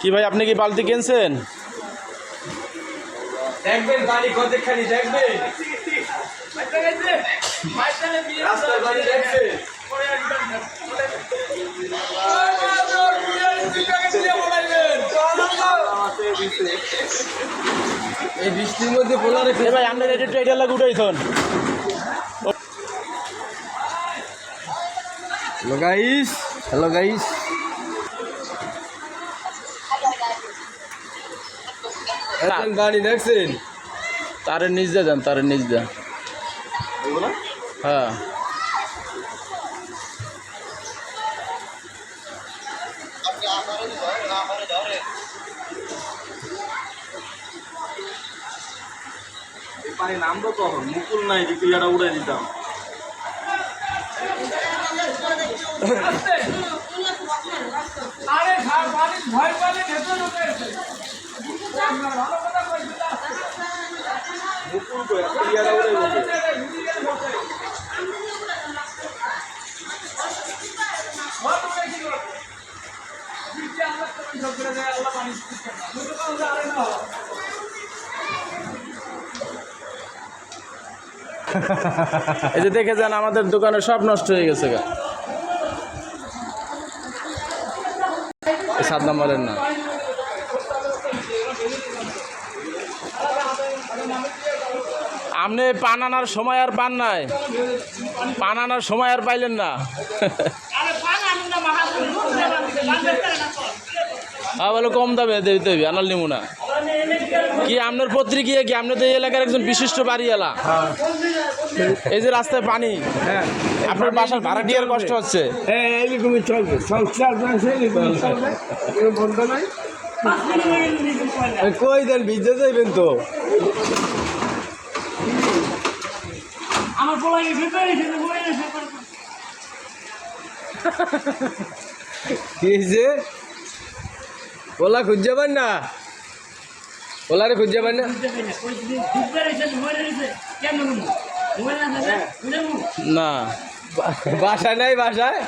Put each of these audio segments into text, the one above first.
কি ভাই আপনি কি বালতি কিনছেন? দেখবেন বাড়ি কতখানি দেখবেন। রাস্তার এই বৃষ্টির মধ্যে পোলারে ভাই আপনার এটা এটা লাগে উঠাইছন। হ্যালো গাইস হ্যালো গাইস গাড়ি দেখছেন? তারে নিচ দিয়ে যান তারে নিচ দেন হ্যাঁ। পানি নামবো কখন? মুকুল নাই যে ক্রিয়াটা উড়ে দিতাম মুকুল ক্রিয়াটা উড়ে দিতে। এই যে দেখে যান, আমাদের দোকানে সব নষ্ট হয়ে গেছে গা। সাত নম্বরের না। আপনি পান আনার সময় আর পান নাই। পান আনার সময় আর পাইলেন না। বলে কম দামে দিতে হবে আনার নিমু না। কি আপনার পত্রিকা কি আপনি তো এই এলাকার একজন বিশিষ্ট বাড়িওয়ালা? এই যে রাস্তায় পানি। আপনার বাসার ভাড়াটিয়ার কষ্ট হচ্ছে। হ্যাঁ এইরকমই চলবে সংসার বন্ধ নাই কই দেন ভিজে যাইবেন তো আমার পোলাই কি যে ওলা খুঁজে পান না? ওলারে খুঁজে পান না। না। বাসায় নাই, বাসায়।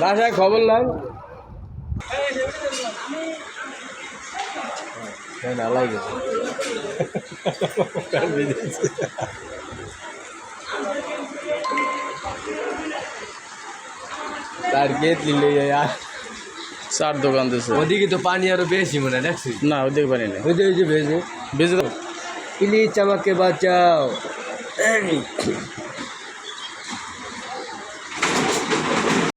বাসায় খবর নাই। লাগে। তার গেট নিলে আর চার দোকান দিয়েছে ওদিকে তো পানি আরও বেশি মনে হয় দেখছি না ওদিকে পানি নেই। ওই যে ভেজে প্লিজ আমাকে বাঁচাও।